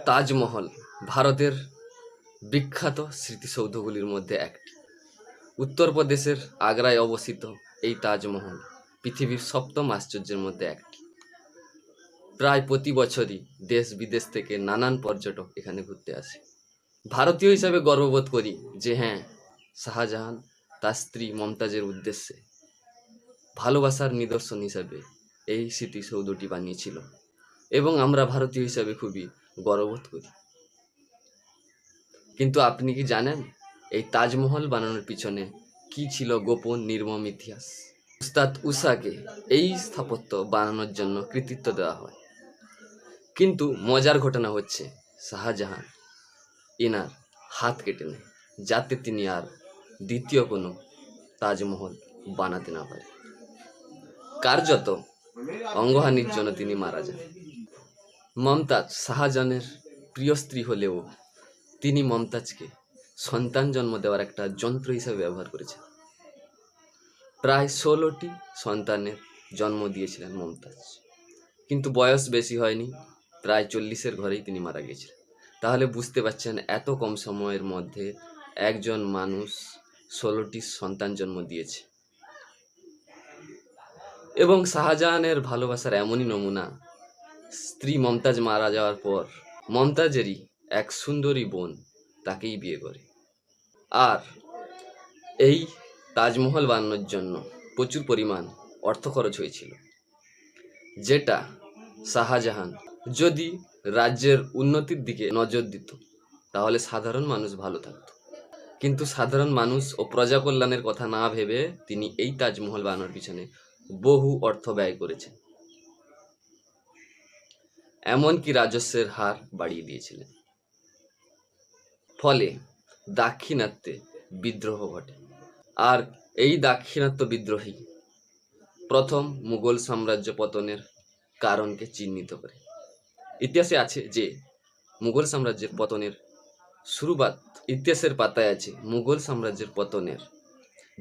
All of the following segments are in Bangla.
তাজমহল, ভারতের বিখ্যাত স্মৃতিসৌধগুলির মধ্যে একটি। উত্তরপ্রদেশের আগ্রায় অবস্থিত এই তাজমহল পৃথিবীর সপ্তম আশ্চর্যের মধ্যে একটি। প্রায় প্রতি বছরই দেশ বিদেশ থেকে নানান পর্যটক এখানে ঘুরতে আসে। ভারতীয় হিসাবে গর্ববোধ করি যে হ্যাঁ শাহজাহান তার স্ত্রী মমতাজের উদ্দেশ্যে ভালোবাসার নিদর্শন হিসাবে এই স্মৃতিসৌধটি বানিয়েছিল। এবং আমরা ভারতীয় হিসাবে খুবই গর্ববোধ করি। কিন্তু আপনি কি জানেন এই তাজমহল বানানোর পিছনে কি ছিল গোপন নির্মম ইতিহাস? উস্তাদ উষাকে এই স্থাপত্য বানানোর জন্য কৃতিত্ব দেওয়া হয়। কিন্তু মজার ঘটনা হচ্ছে, শাহজাহান ইনার হাত কেটে নেয়, যাতে তিনি আর দ্বিতীয় কোনো তাজমহল বানাতে না পারে কার্যত অঙ্গহানির জন্য তিনি মারা যান। মমতাজ শাহজাহানের প্রিয় স্ত্রী হলেও তিনি মমতাজকে সন্তান জন্ম দেওয়ার একটা যন্ত্র হিসেবে ব্যবহার করেছেন। প্রায় ষোলোটি সন্তানের জন্ম দিয়েছিলেন মমতাজ। কিন্তু বয়স বেশি হয়নি, প্রায় চল্লিশের ঘরেই তিনি মারা গিয়েছিলেন। তাহলে বুঝতে পারছেন এত কম সময়ের মধ্যে একজন মানুষ ষোলোটি সন্তান জন্ম দিয়েছে। এবং শাহজাহানের ভালোবাসার এমনই নমুনা স্ত্রী মমতাজ মারা যাওয়ার পর মমতাজেরই এক সুন্দরী বোন তাকেই বিয়ে করে। আর এই তাজমহল বানানোর জন্য প্রচুর পরিমাণ অর্থ খরচ হয়েছিল, যেটা শাহজাহান যদি রাজ্যের উন্নতির দিকে নজর দিত, তাহলে সাধারণ মানুষ ভালো থাকতো। কিন্তু সাধারণ মানুষ ও প্রজা কল্যাণের কথা না ভেবে তিনি এই তাজমহল বানানোর পিছনে বহু অর্থ ব্যয় করেছেন। এমনকি রাজস্বের হার বাড়িয়ে দিয়েছিলেন। ফলে দাক্ষিণাত্যে বিদ্রোহ ঘটে। আর এই দাক্ষিণাত্য বিদ্রোহী প্রথম মুঘল সাম্রাজ্য পতনের কারণকে চিহ্নিত করে। ইতিহাসে আছে যে, মুঘল সাম্রাজ্যের পতনের শুরুবাত, ইতিহাসের পাতায় আছে, মুঘল সাম্রাজ্যের পতনের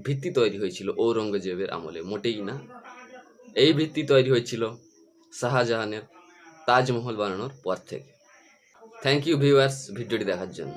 ভিত্তি তৈরি হয়েছিল ঔরঙ্গজেবের আমলে। মোটেই না। এই ভিত্তি তৈরি হয়েছিল শাহজাহানের তাজমহল বানানোর পর থেকে। থ্যাংক ইউ ভিউয়ার্স ভিডিওটি দেখার জন্য।